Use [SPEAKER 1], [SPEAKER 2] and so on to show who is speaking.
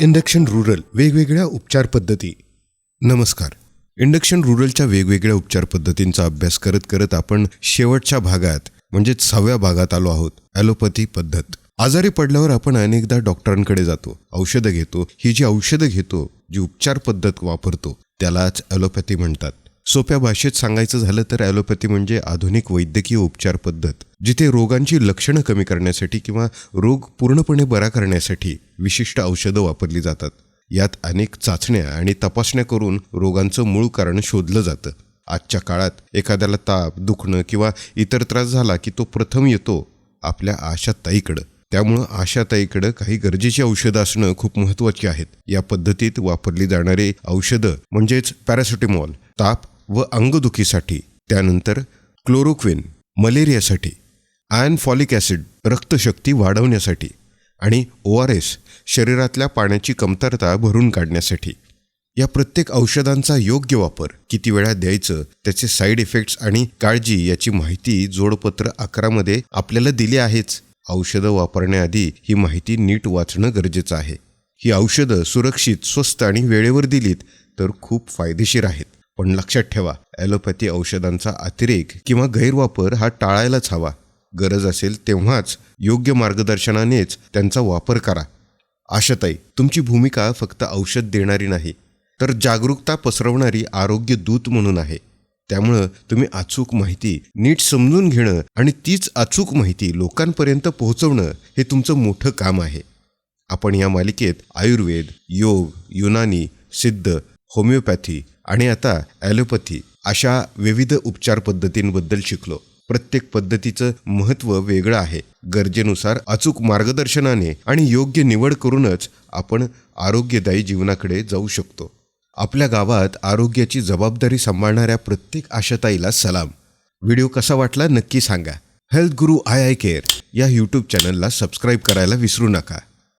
[SPEAKER 1] Induction rural वेगवेगळ्या उपचार पद्धती. नमस्कार. इंडक्शन रुरलच्या वेगवेगळ्या उपचार पद्धतींचा अभ्यास करत करत आपण शेवटच्या भागात म्हणजेच सहाव्या भागात आलो आहोत ॲलोपॅथी पद्धत. आजारी पडल्यावर आपण अनेकदा डॉक्टरांकडे जातो औषधं घेतो. ही जी औषधं घेतो जी उपचार पद्धत वापरतो त्यालाच ॲलोपॅथी म्हणतात. सोप्या भाषेत सांगायचं झालं तर ॲलोपॅथी म्हणजे आधुनिक वैद्यकीय उपचार पद्धत जिथे रोगांची लक्षणं कमी करण्यासाठी किंवा रोग पूर्णपणे बरा करण्यासाठी विशिष्ट औषधं वापरली जातात. यात अनेक चाचण्या आणि तपासण्या करून रोगांचं मूळ कारण शोधलं जातं. आजच्या काळात एखाद्याला ताप दुखणं किंवा इतर त्रास झाला की तो प्रथम येतो आपल्या आशाताईकडं. त्यामुळं आशाताईकडं काही गरजेची औषधं असणं खूप महत्त्वाची आहेत. या पद्धतीत वापरली जाणारी औषधं म्हणजेच पॅरासिटेमॉल ताप व अंगदुखीसाठी त्यानंतर क्लोरोक्विन मलेरियासाठी आयन फॉलिक ॲसिड रक्तशक्ती वाढवण्यासाठी आणि ओ आर एस शरीरातल्या पाण्याची कमतरता भरून काढण्यासाठी. या प्रत्येक औषधांचा योग्य वापर किती वेळा द्यायचं त्याचे साईड इफेक्ट्स आणि काळजी याची माहिती जोडपत्र अकरामध्ये आपल्याला दिली आहेच. औषधं वापरण्याआधी ही माहिती नीट वाचणं गरजेचं आहे. ही औषधं सुरक्षित स्वस्त आणि वेळेवर दिलीत तर खूप फायदेशीर आहेत. पण लक्षात ठेवा ॲलोपॅथी औषधांचा अतिरेक किंवा गैरवापर हा टाळायलाच हवा. गरज असेल तेव्हाच योग्य मार्गदर्शनानेच त्यांचा वापर करा. आशाताई तुमची भूमिका फक्त औषध देणारी नाही तर जागरूकता पसरवणारी आरोग्य दूत म्हणून आहे. त्यामुळं तुम्ही अचूक माहिती नीट समजून घेणं आणि तीच अचूक माहिती लोकांपर्यंत पोहोचवणं हे तुमचं मोठं काम आहे. आपण या मालिकेत आयुर्वेद योग युनानी सिद्ध होमिओपॅथी आणि आता ॲलोपॅथी अशा विविध उपचार पद्धतींबद्दल शिकलो. प्रत्येक पद्धतीचं महत्त्व वेगळं आहे. गरजेनुसार अचूक मार्गदर्शनाने आणि योग्य निवड करूनच आपण आरोग्यदायी जीवनाकडे जाऊ शकतो. आपल्या गावात आरोग्याची जबाबदारी सांभाळणाऱ्या प्रत्येक आशाताईला सलाम. व्हिडिओ कसा वाटला नक्की सांगा. Health guru I I care या यूट्यूब चॅनलला सबस्क्राईब करायला विसरू नका.